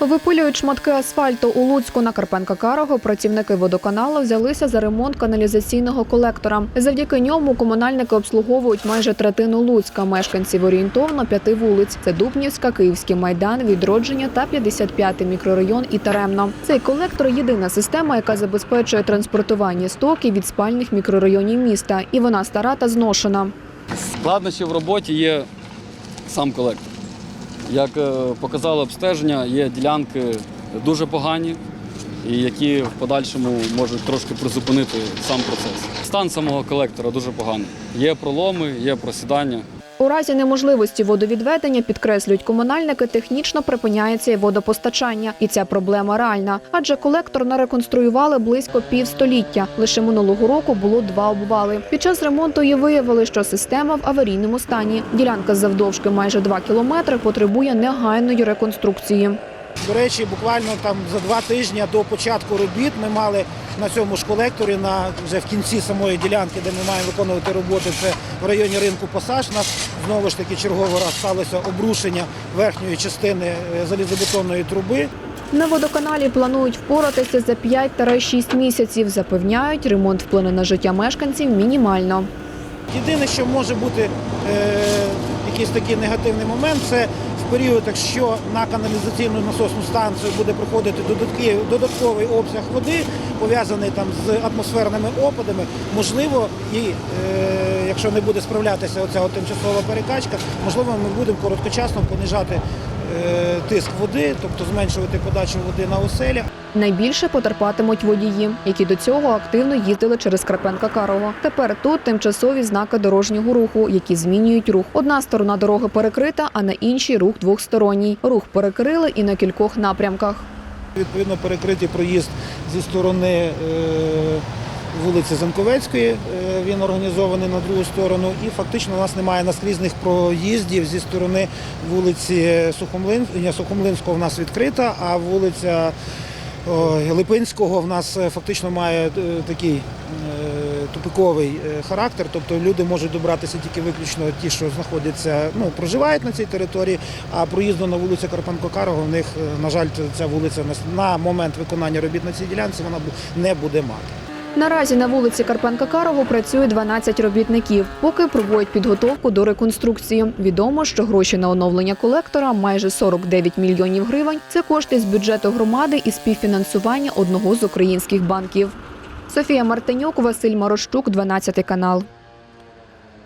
Випилюють шматки асфальту у Луцьку на Карпенка Карого. Працівники водоканалу взялися за ремонт каналізаційного колектора. Завдяки ньому комунальники обслуговують майже третину Луцька, мешканців орієнтовно п'яти вулиць: це Дубнівська, Київський майдан, відродження та 55-й мікрорайон і Таремно. Цей колектор єдина система, яка забезпечує транспортування стоків від спальних мікрорайонів міста, і вона стара та зношена. Складнощі в роботі є сам колектор. Як е, показало обстеження, є ділянки дуже погані, і які в подальшому можуть трошки призупинити сам процес. Стан самого колектора дуже поганий. Є проломи, є просідання. У разі неможливості водовідведення, підкреслюють комунальники, технічно припиняється і водопостачання. І ця проблема реальна. Адже колектор нареконструювали близько півстоліття. Лише минулого року було два обвали. Під час ремонту і виявили, що система в аварійному стані. Ділянка завдовжки майже 2 кілометри потребує негайної реконструкції. До речі, буквально там за два тижні до початку робіт ми мали на цьому ж колекторі, на вже в кінці самої ділянки, де ми маємо виконувати роботи, це в районі ринку Пасаж. Нас знову ж таки черговий раз сталося обрушення верхньої частини е, залізобетонної труби. На водоканалі планують впоратися за 5-6 місяців. Запевняють, ремонт вплине на життя мешканців мінімально. Єдине, що може бути е, якийсь такий негативний момент, це в період, якщо на каналізаційну насосну станцію буде проходити додатковий, обсяг води, пов'язаний там з атмосферними опадами, можливо, і е, якщо не буде справлятися оця тимчасова перекачка, можливо, ми будемо короткочасно понижати тиск води, тобто зменшувати подачу води на оселя. Найбільше потерпатимуть водії, які до цього активно їздили через Карпенка Карого. Тепер тут тимчасові знаки дорожнього руху, які змінюють рух. Одна сторона дороги перекрита, а на іншій рух двохсторонній. Рух перекрили і на кількох напрямках. Відповідно, перекритий проїзд зі сторони е, вулиці Занковецької. е, Він організований на другу сторону. І фактично у нас немає наскрізних проїздів зі сторони вулиці Сухомлин... Сухомлинського в нас відкрита, а вулиця Липинського в нас е, фактично має е, такий тупиковий характер, тобто люди можуть добратися тільки виключно ті, що знаходяться, ну проживають на цій території, а проїзду на вулицю Карпенко-Карого в них, на жаль, ця вулиця на момент виконання робіт на цій ділянці вона не буде мати. Наразі на вулиці Карпенка Карого працює 12 робітників, поки проводять підготовку до реконструкції. Відомо, що гроші на оновлення колектора майже 49 мільйонів гривень. Це кошти з бюджету громади і співфінансування одного з українських банків. Софія Мартинюк, Василь Марощук, 12 канал.